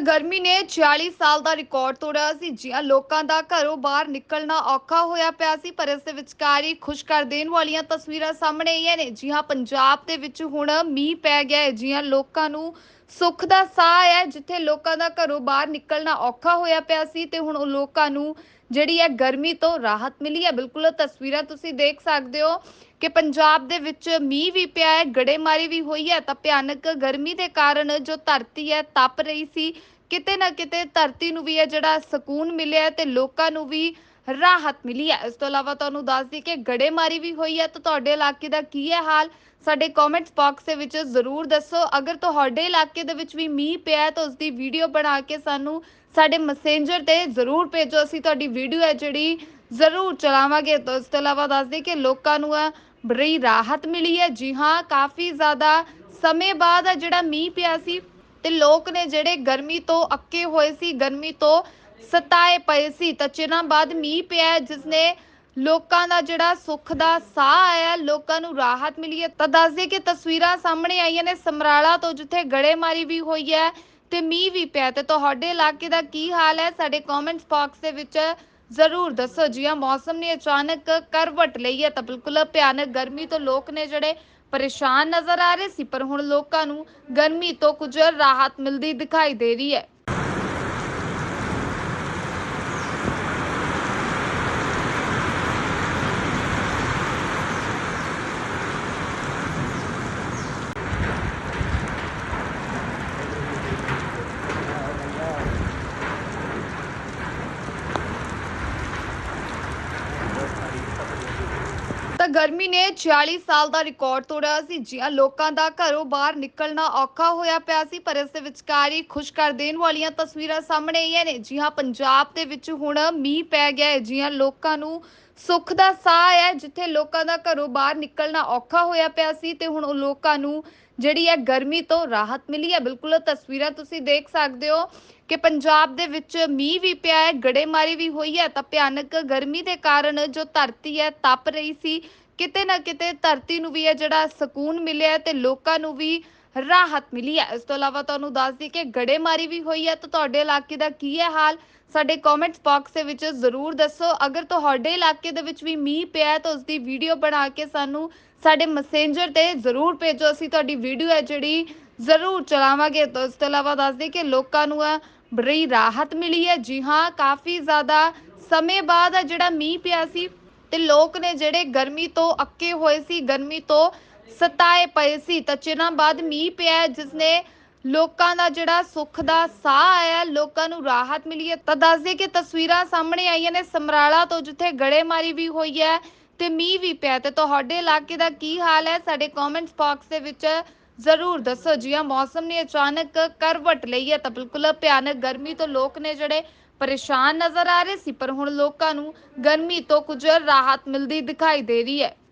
ਗਰਮੀ ਨੇ 46 ਸਾਲ ਦਾ ਰਿਕਾਰਡ ਤੋੜਿਆ ਸੀ। ਜਿਹਾਂ ਲੋਕਾਂ ਦਾ ਘਰੋਂ ਬਾਹਰ ਨਿਕਲਣਾ ਔਖਾ ਹੋਇਆ ਪਿਆ ਸੀ, ਪਰ ਇਸ ਦੇ ਵਿਚਕਾਰ ਹੀ ਖੁਸ਼ ਕਰ ਦੇਣ ਵਾਲੀਆਂ ਤਸਵੀਰਾਂ ਸਾਹਮਣੇ ਆਈਆਂ ਨੇ। ਜਿਹਾਂ ਪੰਜਾਬ ਦੇ ਵਿੱਚ ਹੁਣ ਮੀਂਹ ਪੈ ਗਿਆ ਹੈ, ਜਿਹਾਂ ਲੋਕਾਂ ਨੂੰ ਸੁੱਖ ਦਾ ਸਾਹ ਹੈ, ਜਿੱਥੇ ਲੋਕਾਂ ਦਾ ਘਰੋਂ ਬਾਹਰ ਨਿਕਲਣਾ ਔਖਾ ਹੋਇਆ ਪਿਆ ਸੀ ਤੇ ਹੁਣ ਉਹ ਲੋਕਾਂ ਨੂੰ ਜਿਹੜੀ ਹੈ ਗਰਮੀ ਤੋਂ ਰਾਹਤ ਮਿਲੀ ਹੈ, ਬਿਲਕੁਲ ਤਸਵੀਰਾਂ ਤੁਸੀਂ ਦੇਖ ਸਕਦੇ ਹੋ ਕਿ ਪੰਜਾਬ ਦੇ ਵਿੱਚ ਮੀਂਹ ਵੀ ਪਿਆ ਹੈ, ਗੜੇਮਾਰੀ ਵੀ ਹੋਈ ਹੈ, ਤਾਂ ਭਿਆਨਕ ਗਰਮੀ ਦੇ ਕਾਰਨ ਜੋ ਧਰਤੀ ਹੈ, ਤਪ ਰਹੀ ਸੀ। ਕਿਤੇ ਨਾ ਕਿਤੇ ਧਰਤੀ ਨੂੰ ਵੀ ਹੈ ਜਿਹੜਾ ਸਕੂਨ ਮਿਲਿਆ ਤੇ ਲੋਕਾਂ ਨੂੰ ਵੀ ਰਾਹਤ ਮਿਲੀ ਹੈ। ਇਸ ਤੋਂ ਇਲਾਵਾ ਤੁਹਾਨੂੰ ਦੱਸ ਦਈਏ ਕਿ ਗੜੇਮਾਰੀ ਵੀ ਹੋਈ ਹੈ। ਤਾਂ ਤੁਹਾਡੇ ਇਲਾਕੇ ਦਾ ਕੀ ਹੈ ਹਾਲ? ਸਾਡੇ ਕਮੈਂਟਸ ਬਾਕਸ ਦੇ ਵਿੱਚ ਜ਼ਰੂਰ ਦੱਸੋ। ਅਗਰ ਤੁਹਾਡੇ ਇਲਾਕੇ ਦੇ ਵਿੱਚ ਵੀ ਮੀਂਹ ਪਿਆ ਹੈ ਤਾਂ ਉਸ ਦੀ ਵੀਡੀਓ ਬਣਾ ਕੇ ਸਾਨੂੰ ਸਾਡੇ ਮੈਸੇਂਜਰ ਤੇ ਜ਼ਰੂਰ ਭੇਜੋ। ਅਸੀਂ ਤੁਹਾਡੀ ਵੀਡੀਓ ਹੈ ਜਿਹੜੀ ਜ਼ਰੂਰ ਚਲਾਵਾਂਗੇ। ਤਾਂ ਇਸ ਤੋਂ ਇਲਾਵਾ ਦੱਸ ਦਈਏ ਕਿ ਲੋਕਾਂ ਨੂੰ ਹੈ ਬੜੀ ਰਾਹਤ ਮਿਲੀ ਹੈ। ਜੀ ਹਾਂ, ਕਾਫੀ ਜ਼ਿਆਦਾ ਸਮੇਂ ਬਾਅਦ ਆ ਜਿਹੜਾ ਮੀਂਹ ਪਿਆ ਸੀ ਤੇ ਲੋਕ ਨੇ ਜਿਹੜੇ ਗਰਮੀ ਤੋਂ ਅੱਕੇ ਹੋਏ ਸੀ, ਗਰਮੀ ਤੋਂ ਸਤਾਏ ਪਏ ਸੀ ਤਾਂ ਚਿਰਾਂ ਬਾਅਦ ਮੀਂਹ ਪਿਆ ਜਿਸ ਨੇ ਲੋਕਾਂ ਦਾ ਜਿਹੜਾ ਸੁੱਖ ਦਾ ਸਾਹ ਆਇਆ, ਲੋਕਾਂ ਨੂੰ ਰਾਹਤ ਮਿਲੀ ਹੈ। ਤਾਂ ਦੱਸ ਦਈਏ ਕਿ ਤਸਵੀਰਾਂ ਸਾਹਮਣੇ ਆਈਆਂ ਨੇ, ਸਮਰਾਲਾ ਤੋਂ ਜਿੱਥੇ ਗੜੇਮਾਰੀ ਵੀ ਹੋਈ ਹੈ ਤੇ ਮੀਂਹ ਵੀ ਪਿਆ ਤੇ ਤੁਹਾਡੇ ਇਲਾਕੇ ਦਾ ਕੀ ਹਾਲ ਹੈ? ਸਾਡੇ ਕਮੈਂਟਸ ਬਾਕਸ ਦੇ ਵਿੱਚ ਜ਼ਰੂਰ ਦੱਸੋ। ਜੀ ਹਾਂ, ਮੌਸਮ ਨੇ ਅਚਾਨਕ ਕਰਵਟ ਲਈ ਹੈ ਤਾਂ ਬਿਲਕੁਲ ਭਿਆਨਕ ਗਰਮੀ ਤੋਂ ਲੋਕ ਨੇ ਜਿਹੜੇ ਪਰੇਸ਼ਾਨ ਨਜ਼ਰ ਆ ਰਹੇ ਸੀ, ਪਰ ਹੁਣ ਲੋਕਾਂ ਨੂੰ ਗਰਮੀ ਤੋਂ ਕੁਝ ਰਾਹਤ ਮਿਲਦੀ ਦਿਖਾਈ ਦੇ ਰਹੀ ਹੈ। ਤਾਂ ਗਰਮੀ ਨੇ 46 ਸਾਲ ਦਾ ਰਿਕਾਰਡ ਤੋੜਿਆ ਸੀ। ਜਿਹਾਂ ਲੋਕਾਂ ਦਾ ਘਰੋਂ ਬਾਹਰ ਨਿਕਲਣਾ ਔਖਾ ਹੋਇਆ ਪਿਆ ਸੀ, ਪਰ ਇਸ ਦੇ ਵਿਚਕਾਰ ਹੀ ਖੁਸ਼ ਕਰ ਦੇਣ ਵਾਲੀਆਂ ਤਸਵੀਰਾਂ ਸਾਹਮਣੇ ਆਈਆਂ ਨੇ। ਜਿਹਾਂ ਪੰਜਾਬ ਦੇ ਵਿੱਚ ਹੁਣ ਮੀਂਹ ਪੈ ਗਿਆ ਹੈ, ਜਿਹਾਂ ਲੋਕਾਂ ਨੂੰ ਸੁੱਖ ਦਾ ਸਾਹ ਹੈ, ਜਿੱਥੇ ਲੋਕਾਂ ਦਾ ਘਰੋਂ ਬਾਹਰ ਨਿਕਲਣਾ ਔਖਾ ਹੋਇਆ ਪਿਆ ਸੀ ਤੇ ਹੁਣ ਉਹ ਲੋਕਾਂ ਨੂੰ ਜਿਹੜੀ ਹੈ ਗਰਮੀ ਤੋਂ ਰਾਹਤ ਮਿਲੀ ਹੈ, ਬਿਲਕੁਲ ਤਸਵੀਰਾਂ ਤੁਸੀਂ ਦੇਖ ਸਕਦੇ ਹੋ ਕਿ ਪੰਜਾਬ ਦੇ ਵਿੱਚ ਮੀਂਹ ਵੀ ਪਿਆ ਹੈ, ਗੜੇਮਾਰੀ ਵੀ ਹੋਈ ਹੈ, ਤਾਂ ਭਿਆਨਕ ਗਰਮੀ ਦੇ ਕਾਰਨ ਜੋ ਧਰਤੀ ਹੈ, ਤਪ ਰਹੀ ਸੀ। ਕਿਤੇ ਨਾ ਕਿਤੇ ਧਰਤੀ ਨੂੰ ਵੀ ਹੈ ਜਿਹੜਾ ਸਕੂਨ ਮਿਲਿਆ ਤੇ ਲੋਕਾਂ ਨੂੰ ਵੀ ਰਾਹਤ ਮਿਲੀ ਹੈ। ਇਸ ਤੋਂ ਇਲਾਵਾ ਤੁਹਾਨੂੰ ਦੱਸ ਦਈਏ ਕਿ ਗੜੇਮਾਰੀ ਵੀ ਹੋਈ ਹੈ। ਤਾਂ ਤੁਹਾਡੇ ਇਲਾਕੇ ਦਾ ਕੀ ਹੈ ਹਾਲ? ਸਾਡੇ ਕਮੈਂਟਸ ਬਾਕਸ ਦੇ ਵਿੱਚ ਜ਼ਰੂਰ ਦੱਸੋ। ਅਗਰ ਤੁਹਾਡੇ ਇਲਾਕੇ ਦੇ ਵਿੱਚ ਵੀ ਮੀਂਹ ਪਿਆ ਹੈ ਤਾਂ ਉਸ ਦੀ ਵੀਡੀਓ ਬਣਾ ਕੇ ਸਾਨੂੰ ਸਾਡੇ ਮੈਸੇਂਜਰ ਤੇ ਜ਼ਰੂਰ ਭੇਜੋ। ਅਸੀਂ ਤੁਹਾਡੀ ਵੀਡੀਓ ਹੈ ਜਿਹੜੀ ਜ਼ਰੂਰ ਚਲਾਵਾਂਗੇ। ਤਾਂ ਇਸ ਤੋਂ ਇਲਾਵਾ ਦੱਸ ਦਈਏ ਕਿ ਲੋਕਾਂ ਨੂੰ ਹੈ ਬੜੀ ਰਾਹਤ ਮਿਲੀ ਹੈ। ਜੀ ਹਾਂ, ਕਾਫੀ ਜ਼ਿਆਦਾ ਸਮੇਂ ਬਾਅਦ ਆ ਜਿਹੜਾ ਮੀਂਹ ਪਿਆ ਸੀ ਤੇ ਲੋਕ ਨੇ ਜਿਹੜੇ ਗਰਮੀ ਤੋਂ ਅੱਕੇ ਹੋਏ ਸੀ, ਗਰਮੀ ਤੋਂ ਸਤਾਏ ਪਏ ਸੀ। ਤਾਂ ਚਿਰਾਂ ਬਾਅਦ ਮੀਂਹ ਪਿਆ ਜਿਸ ਨੇ ਲੋਕਾਂ ਦਾ ਜਿਹੜਾ ਸੁੱਖ ਦਾ ਸਾਹ ਆਇਆ, ਲੋਕਾਂ ਨੂੰ ਰਾਹਤ ਮਿਲੀ ਹੈ। ਤਾਂ ਦੱਸ ਦਈਏ ਕਿ ਤਸਵੀਰਾਂ ਸਾਹਮਣੇ ਆਈਆਂ ਨੇ, ਸਮਰਾਲਾ ਤੋਂ ਜਿੱਥੇ ਗੜੇਮਾਰੀ ਵੀ ਹੋਈ ਹੈ ਤੇ ਮੀਂਹ ਵੀ ਪਿਆ। ਤੇ ਤੁਹਾਡੇ ਇਲਾਕੇ ਦਾ ਕੀ ਹਾਲ ਹੈ? ਸਾਡੇ ਕਮੈਂਟਸ ਬਾਕਸ ਦੇ ਵਿੱਚ ਜ਼ਰੂਰ ਦੱਸੋ। ਜੀ ਹਾਂ, ਮੌਸਮ ਨੇ ਅਚਾਨਕ ਕਰਵਟ ਲਈ ਹੈ ਤਾਂ ਬਿਲਕੁਲ ਭਿਆਨਕ। ਗਰਮੀ ਤੋਂ ਲੋਕ ਨੇ ਜਿਹੜੇ ਪਰੇਸ਼ਾਨ ਨਜ਼ਰ ਆ ਰਹੇ ਸੀ, ਪਰ ਹੁਣ ਲੋਕਾਂ ਨੂੰ ਗਰਮੀ ਤੋਂ ਕੁਝ ਰਾਹਤ ਮਿਲਦੀ ਦਿਖਾਈ ਦੇ ਰਹੀ ਹੈ।